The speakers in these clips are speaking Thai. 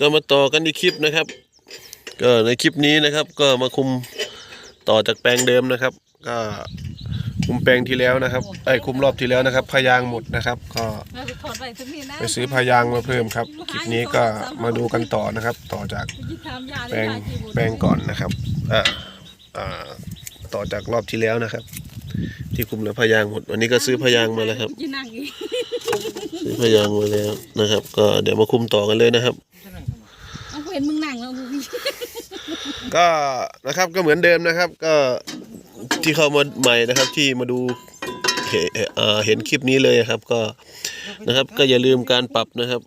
ก็มาต่อกันที่คลิปนะครับ ก็ในคลิปนี้นะครับ ก็มาคุมต่อจากแปลงเดิมนะครับ ก็คุมแปลงที่แล้วนะครับไอ้คุมรอบที่แล้วนะครับพยางหมดนะครับ ก็ไปซื้อพยางมาเพิ่มครับคลิปนี้ก็มาดูกันต่อนะครับ ต่อจากแปลงแปลงก่อนนะครับอ่าอ่าต่อจากรอบที่แล้วนะครับ ที่คุมแล้วพยางหมดวันนี้ก็ซื้อพยางมาแล้วครับ ซื้อพยางมาแล้วนะครับ ก็เดี๋ยวมาคุมต่อกันเลยนะครับ เอาเห็นมึงนั่งแล้ว ก็นะครับก็เหมือนเดิมนะครับ ก็ที่เข้ามาใหม่นะครับ ที่มาดูเห็นเอ่อเห็นคลิปนี้เลยครับ ก็นะครับ ก็อย่าลืมการปรับนะครับ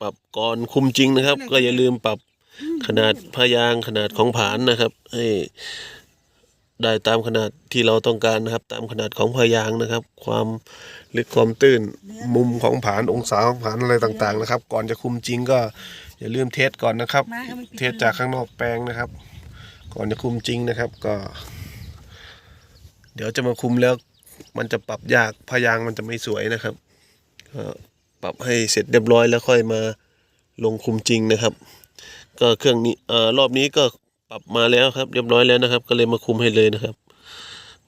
ปรับก่อนคุมจริงนะครับ ก็อย่าลืมปรับขนาดพยางขนาดของผานนะครับ ให้ได้ตามขนาดที่เราต้องการนะครับ ตามขนาดของพยางนะครับ ความลึกความตื้นมุมของผานองศาของผานอะไรต่างๆนะครับ ก่อนจะคุมจริงก็ อย่าลืมเทสก่อนนะครับมาเอามากินเทสจากข้างนอกแปลงนะครับ ก่อนจะคุมจริงนะครับก็ เดี๋ยวจะมาคุมแล้ว มันจะปรับยากพยางค์มันจะไม่สวยนะครับก็ปรับให้เสร็จเรียบร้อยแล้วค่อยมาลงคุมจริงนะครับ ก็เครื่องนี้เอ่อรอบนี้ก็ปรับมาแล้วครับ เรียบร้อยแล้วนะครับ ก็เลยมาคุมให้เลยนะครับ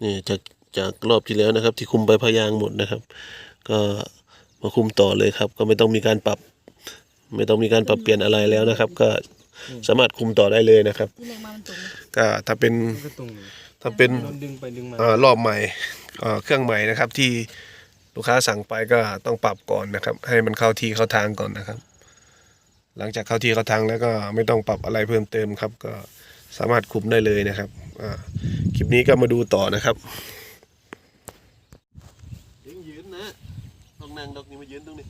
นี่จากจากรอบที่แล้วนะครับ ที่คุมไปพยางค์หมดนะครับ ก็มาคุมต่อเลยครับ ก็ไม่ต้องมีการปรับ ไม่ต้องมีการปรับเปลี่ยนอะไรแล้วนะครับ ก็สามารถคุมต่อได้เลยนะครับ ที่แรงมามันตรงก็ถ้าเป็นก็ตรงถ้าเป็นโดนดึงไปดึงมาเอ่อรอบใหม่เอ่อเครื่องใหม่นะครับ ที่ลูกค้าสั่งไปก็ต้องปรับก่อนนะครับ ให้มันเข้าที่เข้าทางก่อนนะครับ หลังจากเข้าที่เข้าทางแล้วก็ไม่ต้องปรับอะไรเพิ่มเติมครับ ก็สามารถคุมได้เลยนะครับอ่าคลิปนี้ก็มาดูต่อนะครับยืนนะต้องนั่งดอกนี้มายืนตรงนี้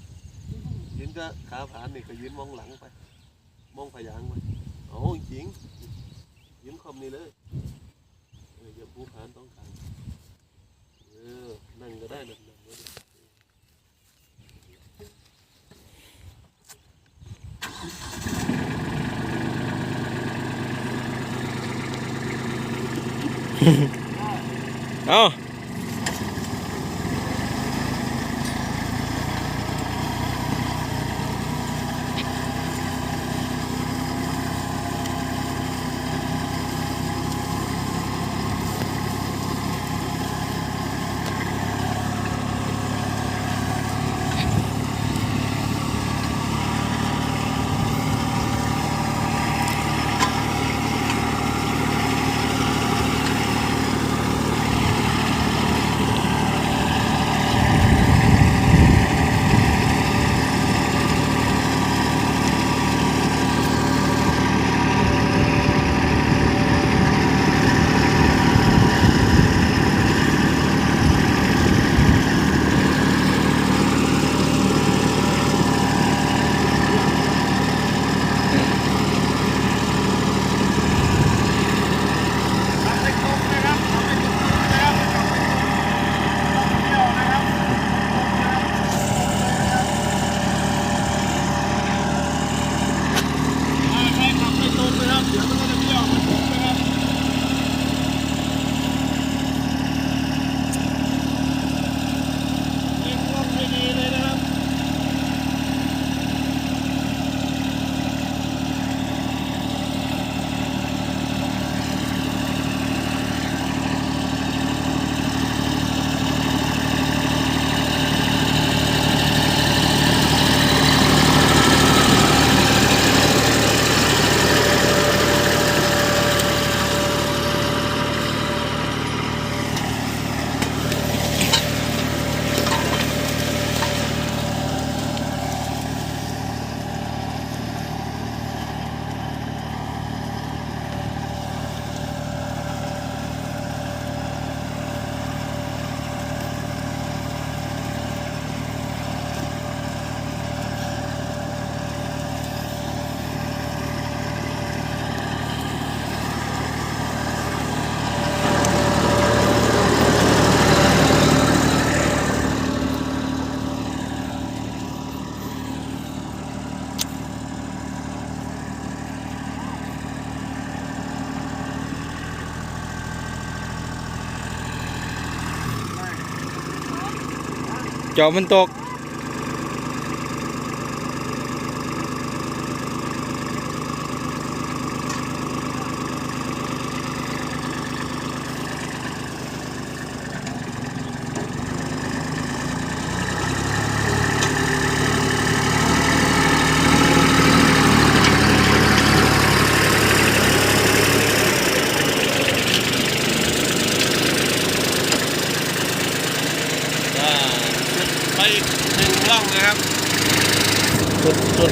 ก็ขาผานนี่ก็ยืนมองหลังไป มองพยางไปโอ้จริงยืนคอมนี่เลยเอออย่าพูดผ่านต้องการเออนั่งก็ได้นั่งนั่งก็ได้เอา จอมันตก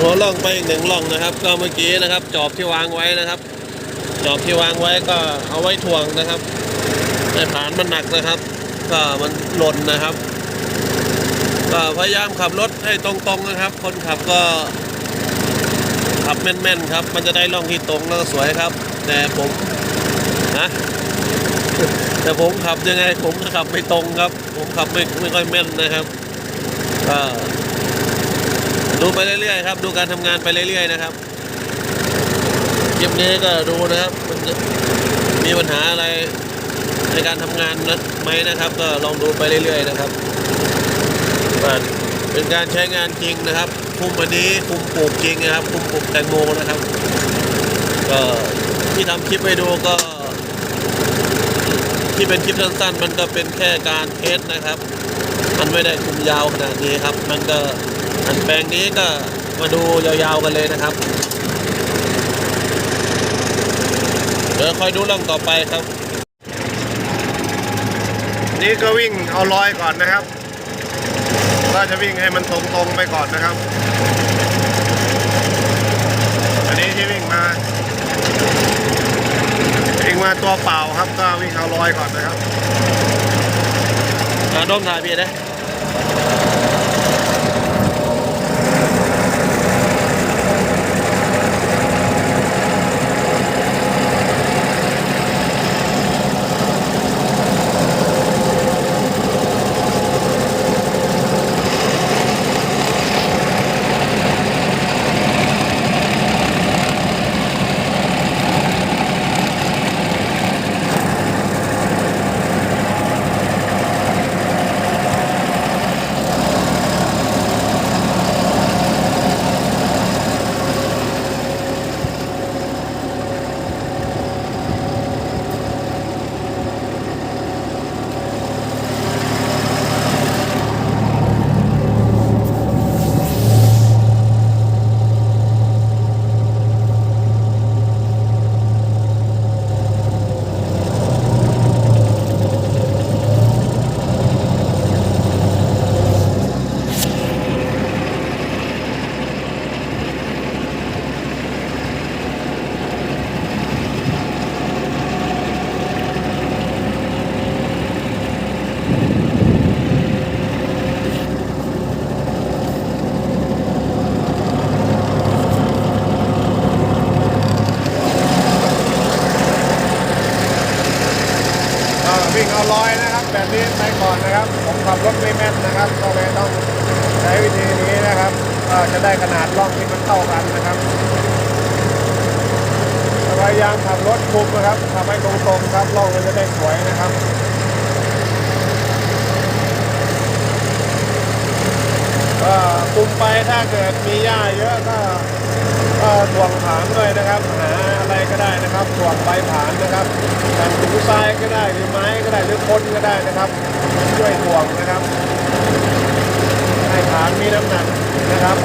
หัวล่องไปอีกหนึ่งล่องนะครับ ก็เมื่อกี้นะครับ จอบที่วางไว้นะครับ จอบที่วางไว้ก็เอาไว้ถ่วงนะครับให้ฐานมันหนักนะครับ ก็มันหล่นนะครับ ก็พยายามขับรถให้ตรงๆนะครับ คนขับก็ขับแม่นๆครับ มันจะได้ล่องที่ตรงแล้วก็สวยครับ แต่ผมนะแต่ผมขับยังไงผมก็ขับไม่ตรงครับ ผมขับไม่ไม่ค่อยแม่นนะครับก็ ดูไปเรื่อยๆครับ ดูการทำงานไปเรื่อยๆนะครับคลิปนี้ก็ดูนะครับมันจะมีปัญหาอะไรในการทำงานนะไหมนะครับ ก็ลองดูไปเรื่อยๆนะครับเป็นการใช้งานจริงนะครับ คุมวันนี้คุมปลูกจริงนะครับคุมปลูกแตงโมนะครับ ก็ที่ทำคลิปให้ดูก็ ที่เป็นคลิปสั้นๆ มันก็เป็นแค่การเทสนะครับ มันไม่ได้คุมยาวขนาดนี้ครับ มันก็ อันแปลงนี้ก็มาดูยาวๆกันเลยนะครับ เดี๋ยวคอยดูเรื่องต่อไปครับ นี่ก็วิ่งเอาลอยก่อนนะครับก็จะวิ่งให้มันตรงๆไปก่อนนะครับ อันนี้ที่วิ่งมาวิ่งมาตัวเปล่าครับก็วิ่งเอาลอยก่อนนะครับอ่าดมถ่ายพี่นะก็ ด้วยนะครับหาอะไรก็ได้นะครับถ่วงใบผานนะครับแต่ถุงทรายก็ได้หรือไม้ก็ได้หรือคนก็ได้นะครับ ช่วยถ่วงนะครับ ให้ผานมีน้ำหนักนะครับ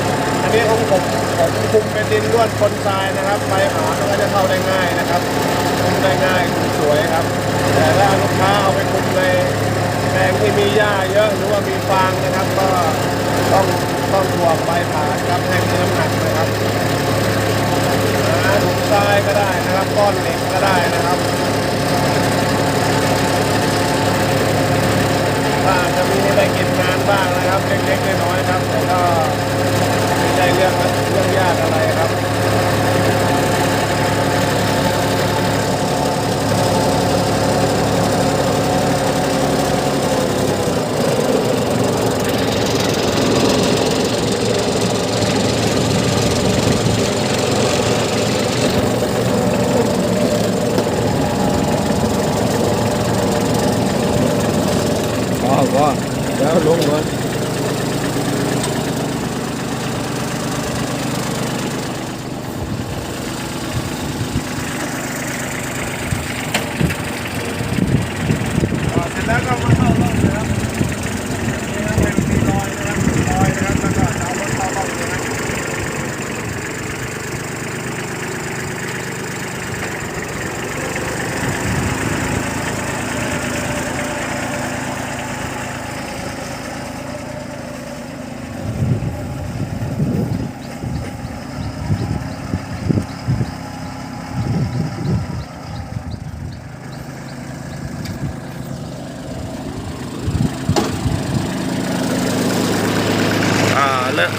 อันนี้ของผมผมคุมเป็นดินล้วนคนทรายนะครับใบผานมันก็จะเข้าได้ง่ายนะครับคุมได้ง่ายคุมสวยครับ แต่ถ้าลูกค้าเอาไปคุมในแปลงที่มีหญ้าเยอะหรือว่ามีฟางนะครับ ก็ต้องต้องถ่วงใบผานครับให้มีน้ำหนักนะครับ ถุงทรายก็ได้นะครับก้อนเหล็กก็ได้นะครับก็อาจจะมีได้กินงานบ้างนะครับเล็กๆน้อยๆครับแต่ก็ไม่ใช่เรื่องเรื่องยากอะไรครับ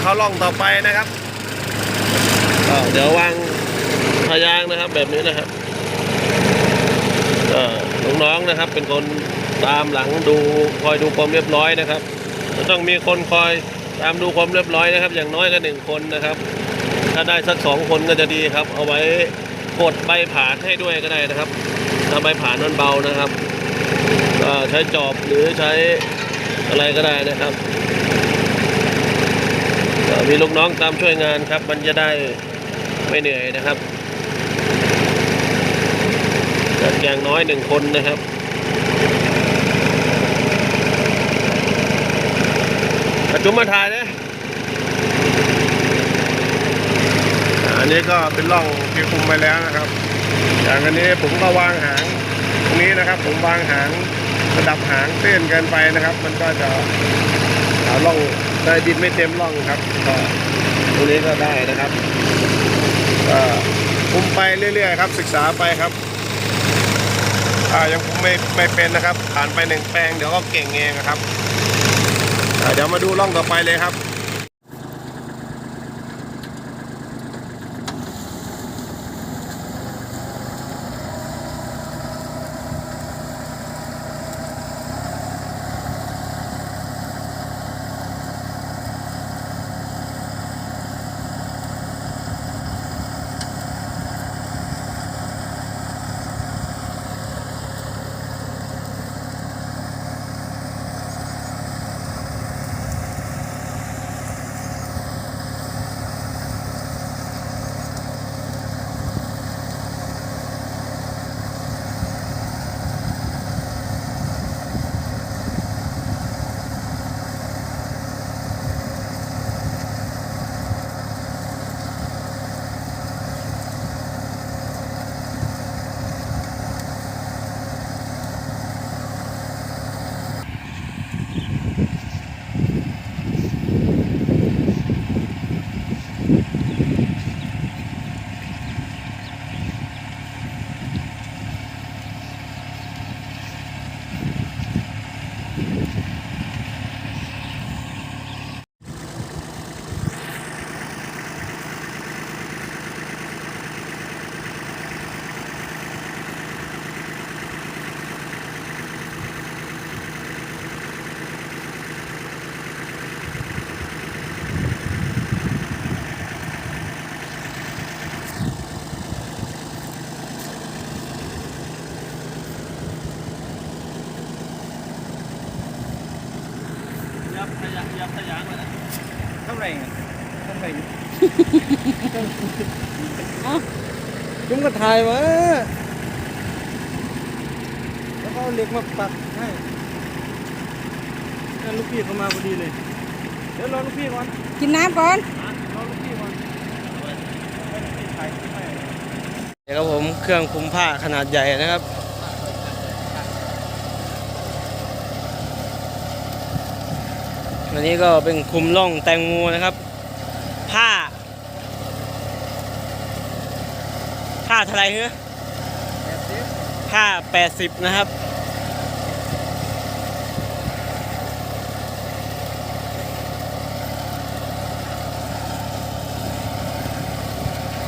กาล่องต่อไปนะครับเดี๋ยววางพยางนะครับแบบนี้นะครับน้องๆนะครับ เป็นคนตามหลังดูคอยดูความเรียบร้อยนะครับจะต้องมีคนคอยตามดูความเรียบร้อยนะครับ อย่างน้อยก็หนึ่งคนนะครับ ถ้าได้สักสองคนก็จะดีครับ เอาไว้กดใบผ่านให้ด้วยก็ได้นะครับถ้าใบผ่านมันเบานะครับใช้จอบหรือใช้อะไรก็ได้นะครับ มีลูกน้องตามช่วยงานครับ มันจะได้ไม่เหนื่อยนะครับอย่างน้อยหนึ่งคนนะครับประจุมมาถ่ายนะอันนี้ก็เป็นร่องที่คุมไปแล้วนะครับ อย่างอันนี้ผมก็วางหางตรงนี้นะครับ ผมวางหางระดับหางเส้นเกินไปนะครับ มันก็จะหาร่อง ได้ดินไม่เต็มร่องครับก็ตรงนี้ก็ได้นะครับก็คุมไปเรื่อยๆครับ ศึกษาไปครับอ่ายังไม่ไม่เป็นนะครับ ผ่านไปหนึ่งแปลงเดี๋ยวก็เก่งเองครับเดี๋ยวมาดูร่องต่อไปเลยครับ ก็ถ่ายมาแล้วก็เอาเหล็กมาปักให้นั่นลูกพี่เขามาพอดีเลย เดี๋ยวรอลูกพี่ก่อนกินน้ำก่อนรอลูกพี่ก่อนให้ลูกพี่ถ่ายคลิปให้เดี๋ยวครับผมเครื่องคุมผ้าขนาดใหญ่นะครับอันนี้ก็เป็นคุมร่องแตงโมนะครับ ผ้า ผ้า เท่าไหรเฮ้ผ้า80นะครับ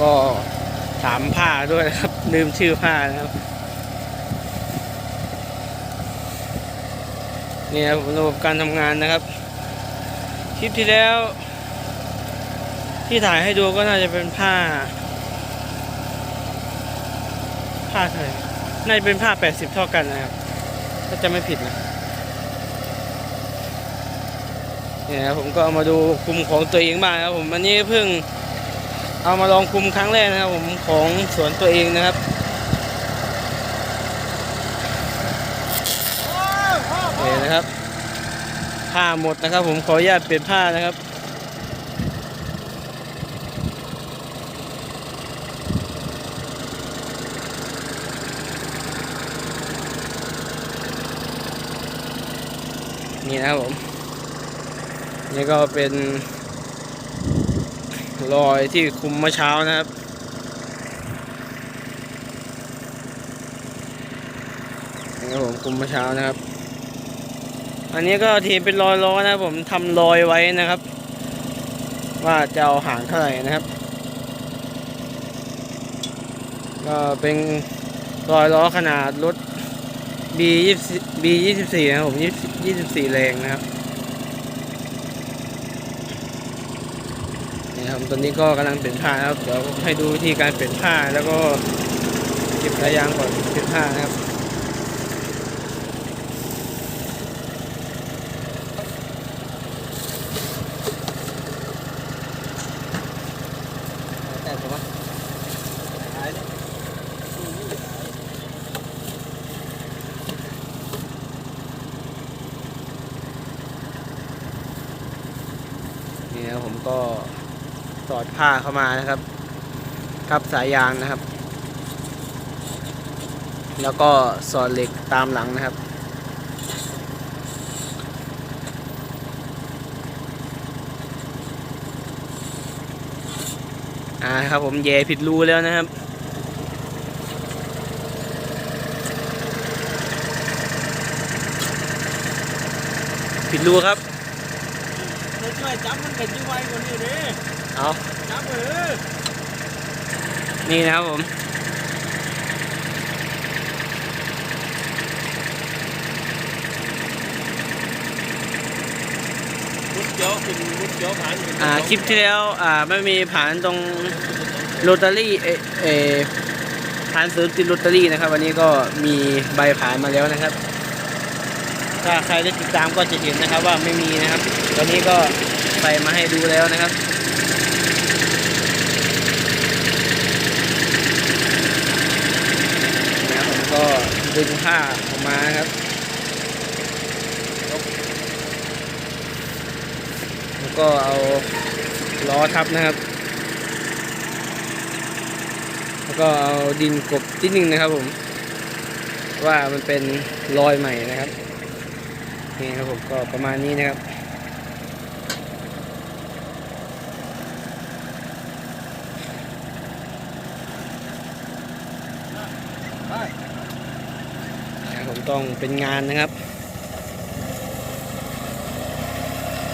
ก็ถามผ้าด้วยนะครับ ลืมชื่อผ้านะครับ นี่ครับระบบการทำงานนะครับ คลิปที่แล้ว ที่ถ่ายให้ดูก็น่าจะเป็นผ้า ผ้าเท่าไหร่น่าจะเป็นผ้า 80 เท่ากันนะครับ ถ้าจะไม่ผิดนะเนี่ยผมก็เอามาดูคุมของตัวเองบ้างครับผมอันนี้เพิ่งเอามาลองคุมครั้งแรกนะครับผมของสวนตัวเองนะครับเนี่ยนะครับผ้าหมดนะครับ ผมขออนุญาตเปลี่ยนผ้านะครับ นี่นะครับผม นี่ก็เป็นรอยที่คุมเมื่อเช้านะครับ นี่ครับผมคุมเมื่อเช้านะครับ อันนี้ก็ทีเป็นรอยล้อนะผมทำรอยไว้นะครับ ว่าจะเอาหางเท่าไหร่นะครับก็เป็นรอยล้อขนาดรถ B 20 B 24นะครับผม20 24แรงนะครับนี่ครับตอนนี้ก็กำลังเปลี่ยนผ้าครับเดี๋ยวให้ดูวิธีการเปลี่ยนผ้าแล้วก็เก็บระยางก่อนเปลี่ยนผ้านะครับ แต่ผมว่า นี่นะครับผมก็สอด ผ้าเข้ามานะครับกับสายยางนะครับ แล้วก็สอดเหล็กตามหลังนะครับ อ่าครับผมแย่ผิดรูแล้วนะครับผิดรูครับช่วยจับมันเป็นยี่ไวกว่านี้ดิ เอาจับเออนี่นะครับผมมุดเจียวเป็นมุดเจียวผ่านอ่าคลิปที่แล้วอ่าไม่มีผ่านตรงโรตารี่เอเออผ่านซื้อติดโรตารี่นะครับ วันนี้ก็มีใบผ่านมาแล้วนะครับ ถ้าใครได้ติดตามก็จะเห็นนะครับว่าไม่มีนะครับ ตอนนี้ก็ใส่มาให้ดูแล้วนะครับนะครับผมก็ ดึงผ้าออกมาครับแล้วก็เอาล้อทับนะครับ แล้วก็เอาดินกบที่หนึ่งนะครับผม ว่ามันเป็นรอยใหม่นะครับ นี่ครับผมก็ประมาณนี้นะครับ นะครับผม ต้องเป็นงานนะครับ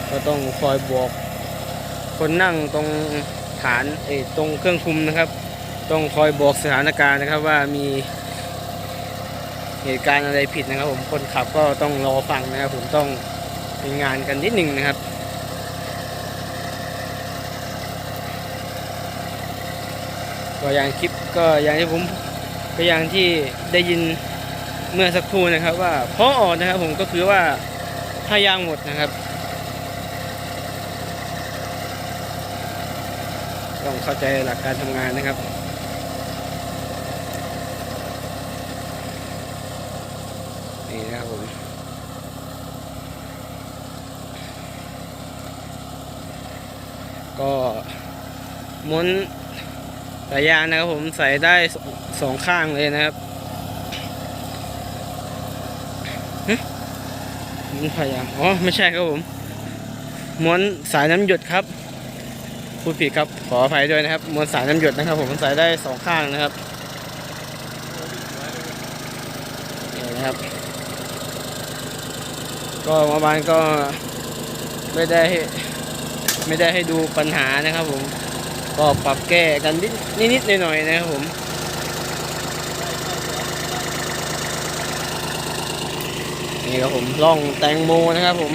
ก็ต้องคอยบอกคนนั่งตรงฐานเอตรงเครื่องคุมนะครับ ต้องคอยบอกสถานการณ์นะครับว่ามีเหตุการณ์อะไรผิดนะครับ ผมคนขับก็ต้องรอฟังนะครับ ผมต้องเป็นงานกันนิดหนึ่งนะครับก็อย่างคลิปก็อย่างที่ผมก็อย่างที่ได้ยิน เมื่อสักครู่นะครับว่าเพราะออกนะครับผมก็คือว่าถ้ายางหมดนะครับต้องเข้าใจหลักการทำงานนะครับนี่นะครับผมก็ม้วนสายยางนะครับผมใส่ได้สสองข้างเลยนะครับฮะ ม้วนสายยางอ๋อไม่ใช่ครับผมม้วนสายน้ำหยดครับพูดผิดครับขออภัยด้วยนะครับม้วลสายน้ำหยดนะครับ ผมใส่ได้สองข้างนะครับนี่นะครับ ก็มาบานก็ไม่ได้ไม่ได้ให้ดูปัญหานะครับผมก็ปรับแก้กันนิดนิดหน่อยๆนะครับผม นี่ครับผมล่องแตงโมนะครับผม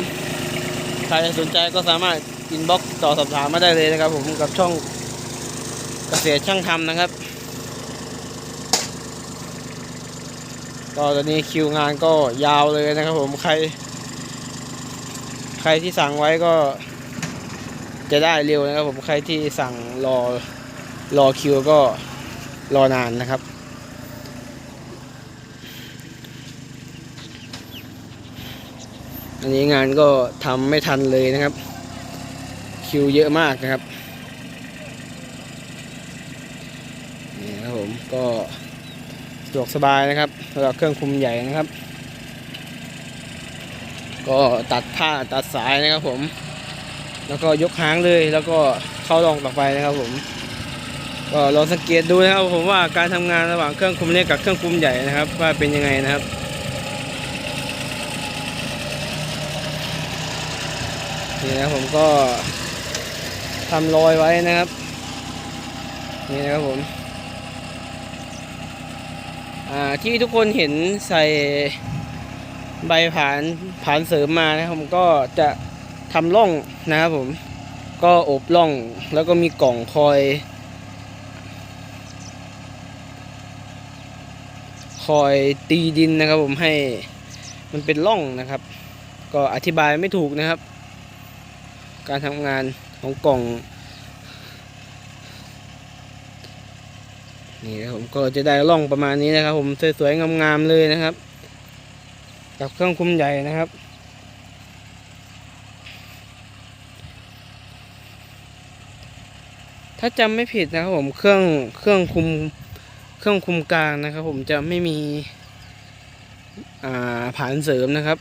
ใครสนใจก็สามารถอินบ็อกซ์ต่อสอบถามมาได้เลยนะครับ ผมกับช่องเกษตรช่างทำนะครับก็ตอนนี้คิวงานก็ยาวเลยนะครับผมใคร ใครที่สั่งไว้ก็ จะได้เร็วนะครับผมใครที่สั่งรอรอคิวก็รอนานนะครับ อันนี้งานก็ทำไม่ทันเลยนะครับ คิวเยอะมากนะครับนี่นะครับผมก็สะดวกสบายนะครับสำหรับเครื่องคุมใหญ่นะครับ ก็ตัดผ้าตัดสายนะครับผม แล้วก็ยกหางเลยแล้วก็เข้าลองต่อไปนะครับผมก็ลองสังเกตดูนะครับผมว่าการทำงานระหว่างเครื่องคุมเล็กกับเครื่องคุมใหญ่นะครับ ว่าเป็นยังไงนะครับ นี่นะผมก็ทำรอยไว้นะครับ นี่นะครับผมที่ทุกคนเห็นใส่ใบผานผานเสริมมานะครับผมก็จะทำร่องนะครับผมก็อบร่องแล้วก็มีกล่องคอย คอยตีดินนะครับผมให้มันเป็นร่องนะครับ ก็อธิบายไม่ถูกนะครับ การทำงานของกล่อง นี่นะครับผมก็จะได้ร่องประมาณนี้นะครับ ผมสวยๆงามๆเลยนะครับ กับเครื่องคุมใหญ่นะครับถ้าจำไม่ผิดนะครับผมเครื่องเครื่องคุมเครื่องคุมกลางนะครับ ผมจะไม่มีอ่าผานเสริมนะครับ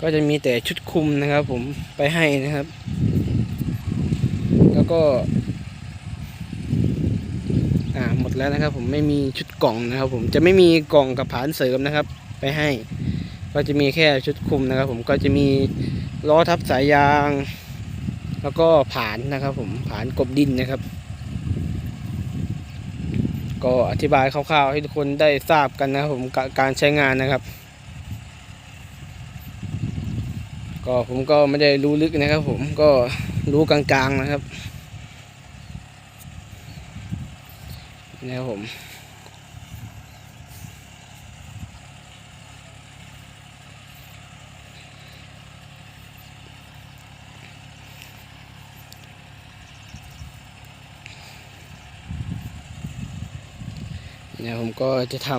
ก็จะมีแต่ชุดคุมนะครับ ผมไปให้นะครับ แล้วก็ อ่าหมดแล้วนะครับ ผมไม่มีชุดกล่องนะครับ ผมจะไม่มีกล่องกับผานเสริมนะครับ ไปให้ ก็จะมีแค่ชุดคุมนะครับ ผมก็จะมีล้อทับสายยาง แล้วก็ผานนะครับ ผมผานกบดินนะครับ ก็อธิบายคร่าวๆให้ทุกคนได้ทราบกันนะครับ ผมกะการใช้งานนะครับ ก็ผมก็ไม่ได้รู้ลึกนะครับ ผมก็รู้กลางๆนะครับนะครับผมเนี่ยผมก็จะท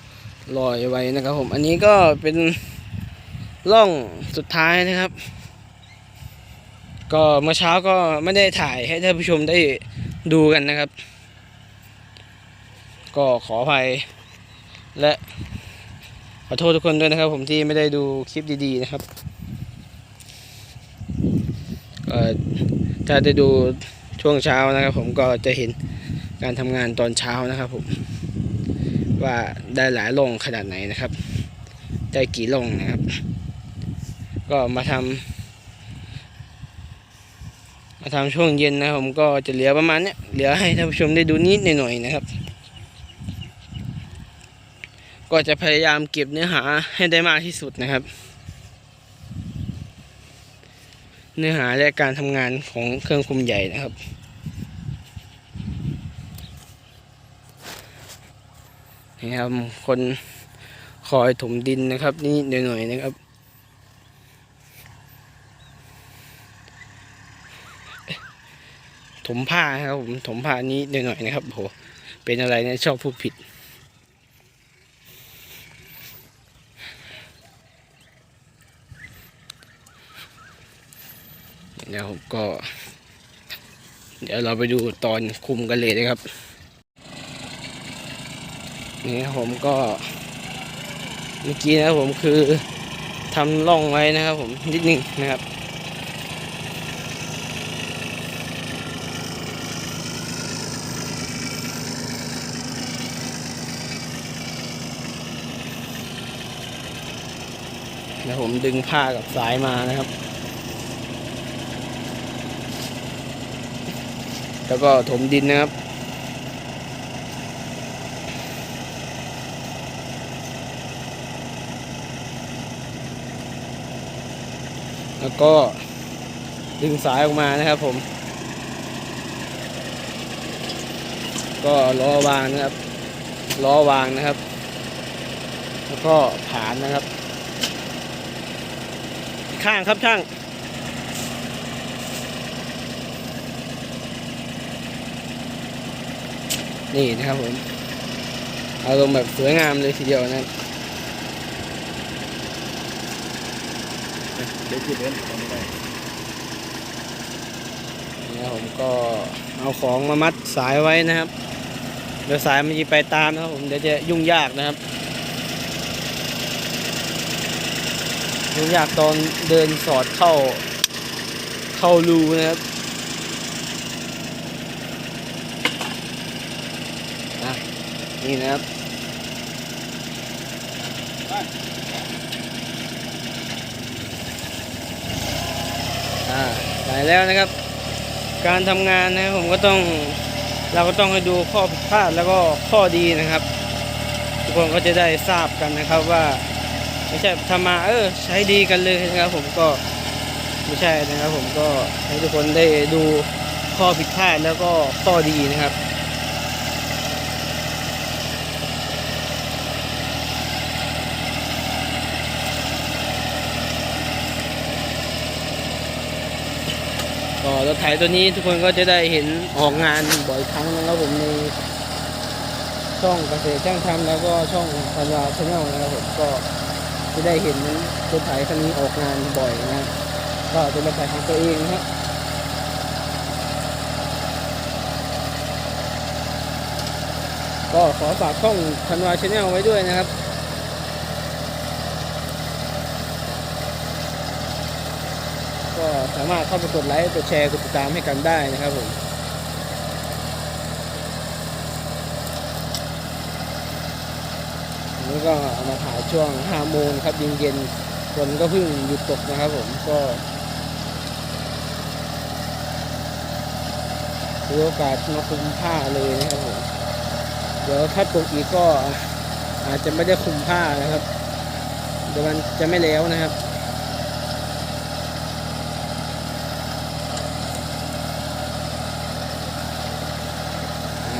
ำรอยไว้นะครับผม อันนี้ก็เป็น ร่องสุดท้ายนะครับ ก็เมื่อเช้าก็ไม่ได้ถ่ายให้ท่านผู้ชมได้ดูกันนะครับ ก็ขออภัย และขอโทษทุกคนด้วยนะครับ ผมที่ไม่ได้ดูคลิปดีๆนะครับก็ถ้าได้ดูช่วงเช้านะครับ ผมก็จะเห็นการทำงานตอนเช้านะครับผมว่าได้หลายลงขนาดไหนนะครับ ได้กี่ลงนะครับ ก็มาทำมาทำช่วงเย็นนะครับผมก็จะเหลือประมาณเนี้ยเหลือให้ท่านผู้ชมได้ดูนิดหน่อยๆนะครับ ก็จะพยายามเก็บเนื้อหาให้ได้มากที่สุดนะครับ เนื้อหาและการทำงานของเครื่องคุมใหญ่นะครับนี่ครับคนคอยถมดินนะครับนี่หน่อยๆนะครับ ถมผ้าครับผมถมผ้านี้หน่อยๆนะครับโหเป็นอะไรเนี่ยชอบพูดผิด เดี๋ยวผมก็ เดี๋ยวเราไปดูตอนคุมกันเลยนะครับ นี่ผมก็เมื่อกี้นะผมคือทำร่องไว้นะครับผมนิดนึงนะครับ ผมดึงผ้ากับสายมานะครับ แล้วก็ถมดินนะครับ แล้วก็ดึงสายออกมานะครับผม ก็ล้อวางนะครับล้อวางนะครับ แล้วก็ผานนะครับ ข้างครับช่าง นี่นะครับผมอารมณ์แบบสวยงามเลยทีเดียวนะเดี๋ยวคือเดินตรงนี้ได้นี่ผมก็เอาของมามัดสายไว้นะครับ เดี๋ยวสายมันจะไปตามนะครับผมเดี๋ยวจะยุ่งยากนะครับ ยุ่งยากตอนเดินสอดเข้า เข้ารูนะครับอะนี่นะครับอ่าไปแล้วนะครับ การทำงานนะผมก็ต้องเราก็ต้องให้ดูข้อผิดพลาดแล้วก็ข้อดีนะครับ ทุกคนก็จะได้ทราบกันนะครับว่า ไม่ใช่ทำมาเออใช้ดีกันเลยนะครับผมก็ไม่ใช่นะครับผมก็ให้ทุกคนได้ดูข้อผิดพลาดแล้วก็ข้อดีนะครับก็รถไถตัวนี้ทุกคนก็จะได้เห็นออกงานบ่อยครั้งนะครับผมในช่องเกษตรช่างทำแล้วก็ช่องพันวาชาแนลนะครับผมก็ จะได้เห็นรถไถคันนี้ออกงานบ่อยนะ ก็เป็นรถไถของตัวเองนะครับก็ขอฝากช่องพันวาชาแนลไว้ด้วยนะครับก็สามารถเข้าไปกดไลค์ กดแชร์ กดติดตามให้กันได้นะครับผมอันนี้ ก็เอามาถ่ายช่วง5โมงครับเย็นๆฝนก็เพิ่งหยุดตกนะครับผมก็ถือโอกาสมาคุมผ้าเลยนะครับผมเดี๋ยวถ้าตกอีกก็อาจจะไม่ได้คุมผ้านะครับ เดี๋ยวมันจะไม่แล้วนะครับ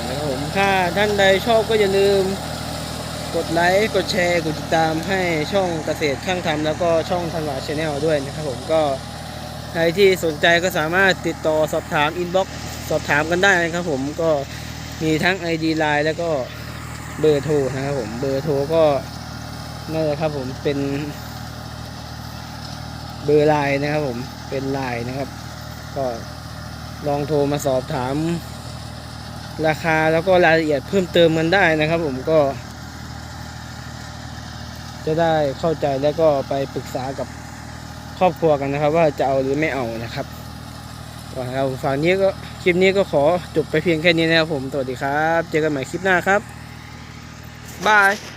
นะครับผมถ้าท่านใดชอบก็อย่าลืม กดไลค์กดแชร์กดติดตามให้ช่องเกษตรข้างทำแล้วก็ช่องธันวาชาแนลด้วยนะครับผมก็ใครที่สนใจก็สามารถติดต่อสอบถามอินบ็อกซ์สอบถามกันได้นะครับผมก็มีทั้ง ID Line แล้วก็เบอร์โทรนะครับผมเบอร์โทรก็นั่นแหละครับผมเป็นเบอร์ไลน์นะครับผมเป็นไลน์นะครับ ก็ลองโทรมาสอบถาม ราคาแล้วก็รายละเอียดเพิ่มเติมกันได้นะครับผมก็ จะได้เข้าใจแล้วก็ไปปรึกษากับครอบครัวกันนะครับ ว่าจะเอาหรือไม่เอานะครับก็ครับฝั่งนี้ก็คลิปนี้ก็ขอจบไปเพียงแค่นี้นะครับผมสวัสดีครับ เจอกันใหม่คลิปหน้าครับบาย